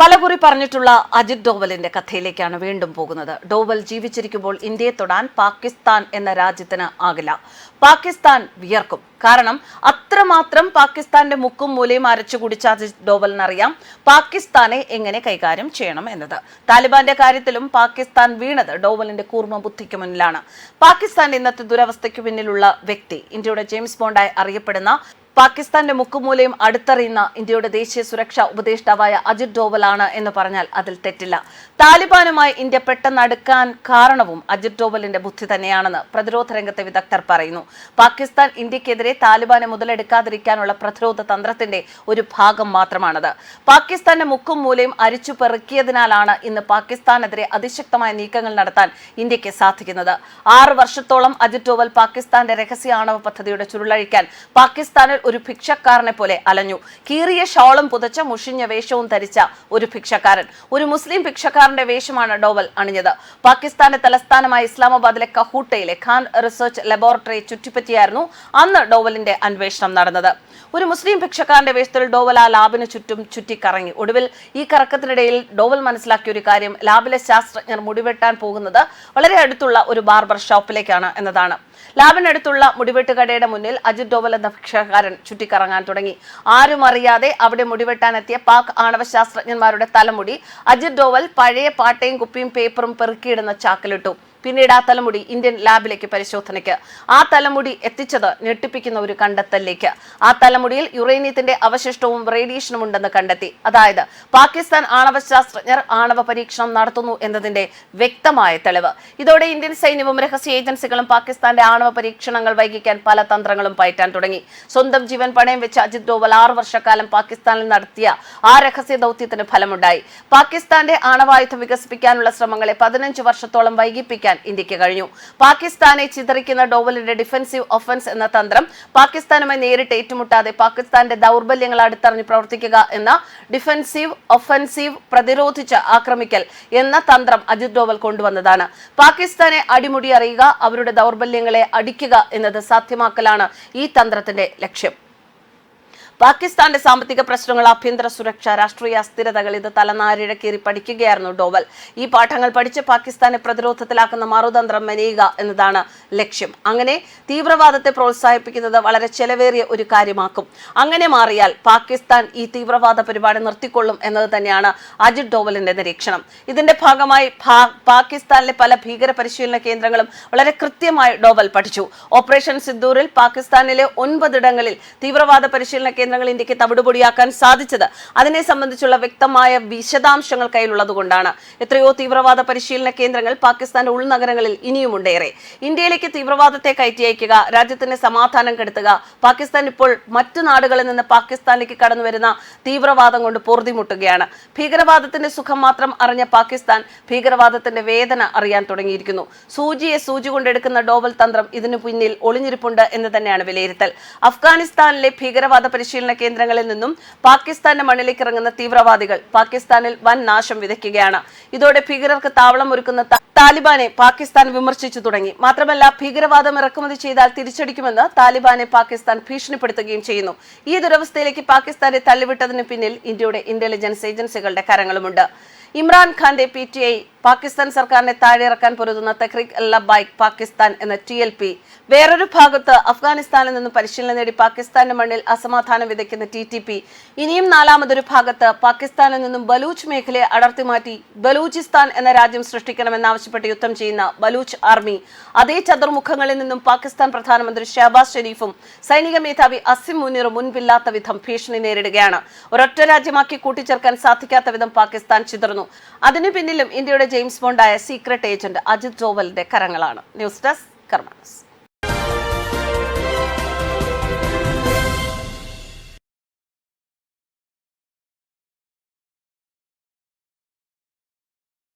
പലകുറി പറഞ്ഞിട്ടുള്ള അജിത് ഡോവലിന്റെ കഥയിലേക്കാണ് വീണ്ടും പോകുന്നത്. ഡോവൽ ജീവിച്ചിരിക്കുമ്പോൾ ഇന്ത്യയെ തൊടാൻ പാകിസ്ഥാൻ എന്ന രാജ്യത്തിന് ആകില്ല. പാകിസ്ഥാൻ വിയർക്കും. കാരണം അത്രമാത്രം പാകിസ്ഥാന്റെ മുക്കും മൂലയും അരച്ചു കുടിച്ച അജിത് ഡോവലിനറിയാം പാകിസ്ഥാനെ എങ്ങനെ കൈകാര്യം ചെയ്യണം എന്നത്. താലിബാന്റെ കാര്യത്തിലും പാകിസ്ഥാൻ വീണത് ഡോവലിന്റെ കൂർമ്മ ബുദ്ധിക്ക് മുന്നിലാണ്. പാകിസ്ഥാന്റെ ഇന്നത്തെ ദുരവസ്ഥയ്ക്ക് പിന്നിലുള്ള വ്യക്തി. ഇന്ത്യയുടെ ജെയിംസ് ബോണ്ടായി അറിയപ്പെടുന്ന പാകിസ്ഥാന്റെ മുക്കുമൂലയും അടുത്തറിയുന്ന ഇന്ത്യയുടെ ദേശീയ സുരക്ഷാ ഉപദേഷ്ടാവായ അജിത് ഡോവലാണ് എന്ന് പറഞ്ഞാൽ അതിൽ തെറ്റില്ല. താലിബാനുമായി ഇന്ത്യ പെട്ടെന്ന് അടുക്കാൻ കാരണവും അജിത് ഡോവലിന്റെ ബുദ്ധി തന്നെയാണെന്ന് പ്രതിരോധ രംഗത്തെ വിദഗ്ധർ പറയുന്നു. പാകിസ്ഥാൻ ഇന്ത്യക്കെതിരെ താലിബാനെ മുതലെടുക്കാതിരിക്കാനുള്ള പ്രതിരോധ തന്ത്രത്തിന്റെ ഒരു ഭാഗം മാത്രമാണത്. പാകിസ്ഥാന്റെ മുക്കും മൂലയും അരിച്ചു പെറുക്കിയതിനാലാണ് ഇന്ന് പാകിസ്ഥാനെതിരെ അതിശക്തമായ നീക്കങ്ങൾ നടത്താൻ ഇന്ത്യയ്ക്ക് സാധിക്കുന്നത്. ആറ് വർഷത്തോളം അജിത് ഡോവൽ പാകിസ്ഥാന്റെ രഹസ്യ ആണവ പദ്ധതിയുടെ ചുരുളഴിക്കാൻ പാകിസ്ഥാനിൽ ഒരു ഭിക്ഷക്കാരനെ പോലെ അലഞ്ഞു. കീറിയ ഷോളും പുതച്ച മുഷിഞ്ഞ വേഷവും ധരിച്ച ഒരു ഭിക്ഷക്കാരൻ. ഒരു മുസ്ലിം ഭിക്ഷക്കാരന്റെ വേഷമാണ് ഡോവൽ അണിഞ്ഞത്. പാകിസ്ഥാന്റെ തലസ്ഥാനമായ ഇസ്ലാമാബാദിലെ കഹൂട്ടയിലെ ഖാൻ റിസർച്ച് ലബോറട്ടറി ചുറ്റിപ്പറ്റിയായിരുന്നു അന്ന് ഡോവലിന്റെ അന്വേഷണം നടന്നത്. ഒരു മുസ്ലിം ഭിക്ഷക്കാരന്റെ വേഷത്തിൽ ഡോവൽ ആ ലാബിന് ചുറ്റും ചുറ്റിക്കറങ്ങി. ഒടുവിൽ ഈ കറക്കത്തിനിടയിൽ ഡോവൽ മനസ്സിലാക്കിയ ഒരു കാര്യം ലാബിലെ ശാസ്ത്രജ്ഞർ മുടിവെട്ടാൻ പോകുന്നത് വളരെ അടുത്തുള്ള ഒരു ബാർബർ ഷോപ്പിലേക്കാണ് എന്നതാണ്. ലാബിനടുത്തുള്ള മുടിവെട്ട് കടയുടെ മുന്നിൽ അജിത് ഡോവൽ എന്ന ഭിക്ഷക്കാരൻ ചുറ്റിക്കറങ്ങാൻ തുടങ്ങി. ആരും അറിയാതെ അവിടെ മുടിവെട്ടാനെത്തിയ പാക് ആണവ ശാസ്ത്രജ്ഞന്മാരുടെ തലമുടി അജിത് ഡോവൽ പഴയ പാട്ടയും കുപ്പിയും പേപ്പറും പെറുക്കിയിടുന്ന ചാക്കിലിട്ടു. പിന്നീട് ആ തലമുടി ഇന്ത്യൻ ലാബിലേക്ക് പരിശോധനയ്ക്ക്. ആ തലമുടി എത്തിച്ചത് ഞെട്ടിപ്പിക്കുന്ന ഒരു കണ്ടെത്തലിലേക്ക്. ആ തലമുടിയിൽ യുറേനിയത്തിന്റെ അവശിഷ്ടവും റേഡിയേഷനും ഉണ്ടെന്ന് കണ്ടെത്തി. അതായത് പാകിസ്ഥാൻ ആണവ ശാസ്ത്രജ്ഞർ ആണവ പരീക്ഷണം നടത്തുന്നു എന്നതിന്റെ വ്യക്തമായ തെളിവ്. ഇതോടെ ഇന്ത്യൻ സൈന്യവും രഹസ്യ ഏജൻസികളും പാകിസ്ഥാന്റെ ആണവ പരീക്ഷണങ്ങൾ വൈകിക്കാൻ പല തന്ത്രങ്ങളും പയറ്റാൻ തുടങ്ങി. സ്വന്തം ജീവൻ പണയം വെച്ച അജിത് ഡോവൽ ആറു വർഷക്കാലം പാകിസ്ഥാനിൽ നടത്തിയ ആ രഹസ്യ ദൗത്യത്തിന് ഫലമുണ്ടായി. പാകിസ്ഥാന്റെ ആണവായുധം വികസിപ്പിക്കാനുള്ള ശ്രമങ്ങളെ പതിനഞ്ച് വർഷത്തോളം വൈകിപ്പിക്കാൻ ഇന്ത്യയ്ക്ക് കഴിഞ്ഞു. പാകിസ്ഥാനെ ചിതറിക്കുന്ന ഡോവലിന്റെ ഡിഫൻസീവ് ഒഫൻസ് എന്ന തന്ത്രം പാകിസ്ഥാനുമായി നേരിട്ട് ഏറ്റുമുട്ടാതെ പാകിസ്ഥാന്റെ ദൗർബല്യങ്ങൾ അടുത്തറിഞ്ഞ് പ്രവർത്തിക്കുക എന്ന ഡിഫൻസീവ് ഒഫൻസീവ് പ്രതിരോധിച്ച് ആക്രമിക്കൽ എന്ന തന്ത്രം അജിത് ഡോവൽ കൊണ്ടുവന്നതാണ്. പാകിസ്ഥാനെ അടിമുടി അറിയുക അവരുടെ ദൗർബല്യങ്ങളെ അടിക്കുക എന്നത് സാധ്യമാക്കലാണ് ഈ തന്ത്രത്തിന്റെ ലക്ഷ്യം. പാകിസ്ഥാന്റെ സാമ്പത്തിക പ്രശ്നങ്ങൾ ആഭ്യന്തര സുരക്ഷ രാഷ്ട്രീയ അസ്ഥിരതകൾ ഇത് തലനാരിഴക്കേറി പഠിക്കുകയായിരുന്നു ഡോവൽ. ഈ പാഠങ്ങൾ പഠിച്ച് പാകിസ്ഥാനെ പ്രതിരോധത്തിലാക്കുന്ന മറുതന്ത്രം മെനയുക എന്നതാണ് ലക്ഷ്യം. അങ്ങനെ തീവ്രവാദത്തെ പ്രോത്സാഹിപ്പിക്കുന്നത് വളരെ ചെലവേറിയ ഒരു കാര്യമാക്കും. അങ്ങനെ മാറിയാൽ പാകിസ്ഥാൻ ഈ തീവ്രവാദ പരിപാടി നിർത്തിക്കൊള്ളും എന്നത് തന്നെയാണ് അജിത് ഡോവലിന്റെ നിരീക്ഷണം. ഇതിന്റെ ഭാഗമായി പാകിസ്ഥാനിലെ പല ഭീകര പരിശീലന കേന്ദ്രങ്ങളും വളരെ കൃത്യമായി ഡോവൽ പഠിച്ചു. ഓപ്പറേഷൻ സിദ്ദൂറിൽ പാകിസ്ഥാനിലെ ഒൻപതിടങ്ങളിൽ തീവ്രവാദ പരിശീലന കേന്ദ്രങ്ങൾ ഇന്ത്യയ്ക്ക് തവിടുപൊടിയാക്കാൻ സാധിച്ചത്. അതിനെ സംബന്ധിച്ചുള്ള വ്യക്തമായ വിശദാംശങ്ങൾ കയ്യിലുള്ളതുകൊണ്ടാണ് എത്രയോ തീവ്രവാദ പരിശീലന കേന്ദ്രങ്ങൾ പാകിസ്ഥാന്റെ ഉൾനഗരങ്ങളിൽ ഇനിയുമുണ്ടേറെ. ഇന്ത്യയിലേക്ക് തീവ്രവാദത്തെ കയറ്റി അയക്കുക രാജ്യത്തിന്റെ സമാധാനം കെടുത്തുക പാകിസ്ഥാൻ ഇപ്പോൾ മറ്റു നാടുകളിൽ നിന്ന് പാകിസ്ഥാനിലേക്ക് കടന്നു വരുന്ന തീവ്രവാദം കൊണ്ട് പൊറുതിമുട്ടുകയാണ്. ഭീകരവാദത്തിന്റെ സുഖം മാത്രം അറിഞ്ഞ പാകിസ്ഥാൻ ഭീകരവാദത്തിന്റെ വേദന അറിയാൻ തുടങ്ങിയിരിക്കുന്നു. സൂചിയെ സൂചി കൊണ്ടെടുക്കുന്ന ഡോവൽ തന്ത്രം ഇതിനു പിന്നിൽ ഒളിഞ്ഞിരിപ്പുണ്ട് എന്ന് തന്നെയാണ് വിലയിരുത്തൽ. അഫ്ഗാനിസ്ഥാനിലെ ഭീകരവാദ പരിശീലന കേന്ദ്രങ്ങളിൽ നിന്നും പാകിസ്ഥാന്റെ മണ്ണിലേക്ക് ഇറങ്ങുന്ന തീവ്രവാദികൾ പാകിസ്ഥാനിൽ വൻ നാശം വിതയ്ക്കുകയാണ്. ഇതോടെ ഭീകരർക്ക് താവളം ഒരുക്കുന്ന താലിബാനെ പാകിസ്ഥാൻ വിമർശിച്ചു തുടങ്ങി. മാത്രമല്ല ഭീകരവാദം ഇറക്കുമതി ചെയ്താൽ തിരിച്ചടിക്കുമെന്ന് താലിബാനെ പാകിസ്ഥാൻ ഭീഷണിപ്പെടുത്തുകയും ചെയ്യുന്നു. ഈ ദുരവസ്ഥയിലേക്ക് പാകിസ്ഥാനെ തള്ളിവിട്ടതിന് പിന്നിൽ ഇന്ത്യയുടെ ഇന്റലിജൻസ് ഏജൻസികളുടെ കരങ്ങളുമുണ്ട്. ഇമ്രാൻഖാന്റെ പി ടി ഐ പാകിസ്ഥാൻ സർക്കാരിനെ താഴെയിറക്കാൻ പൊരുതുന്ന തെഹ്രിക് ലബായിക് പാകിസ്ഥാൻ എന്ന ടി എൽ പി. വേറൊരു ഭാഗത്ത് അഫ്ഗാനിസ്ഥാനിൽ നിന്ന് പരിശീലനം നേടി പാകിസ്ഥാന്റെ മണ്ണിൽ അസമാധാനം വിതയ്ക്കുന്ന ടി ടി പി. ഇനിയും നാലാമതൊരു ഭാഗത്ത് പാകിസ്ഥാനിൽ നിന്നും ബലൂച്ച് മേഖലയെ അടർത്തി മാറ്റി ബലൂചിസ്ഥാൻ എന്ന രാജ്യം സൃഷ്ടിക്കണമെന്നാവശ്യപ്പെട്ട് യുദ്ധം ചെയ്യുന്ന ബലൂച്ച് ആർമി. അതേ ചതുർമുഖങ്ങളിൽ നിന്നും പാകിസ്ഥാൻ പ്രധാനമന്ത്രി ഷഹബാസ് ഷെരീഫും സൈനിക മേധാവി അസിം മുനീറും മുൻപില്ലാത്ത വിധം ഭീഷണി നേരിടുകയാണ്. ഒരൊറ്റ രാജ്യമാക്കി കൂട്ടിച്ചേർക്കാൻ സാധിക്കാത്ത വിധം പാകിസ്ഥാൻ ചിതറുന്നു. അതിനു പിന്നിലും ഇന്ത്യയുടെ ജെയിംസ് ബോണ്ടായ സീക്രട്ട് ഏജന്റ് അജിത് ഡോവലിന്റെ കരങ്ങളാണ്. News desk കർമാനസ്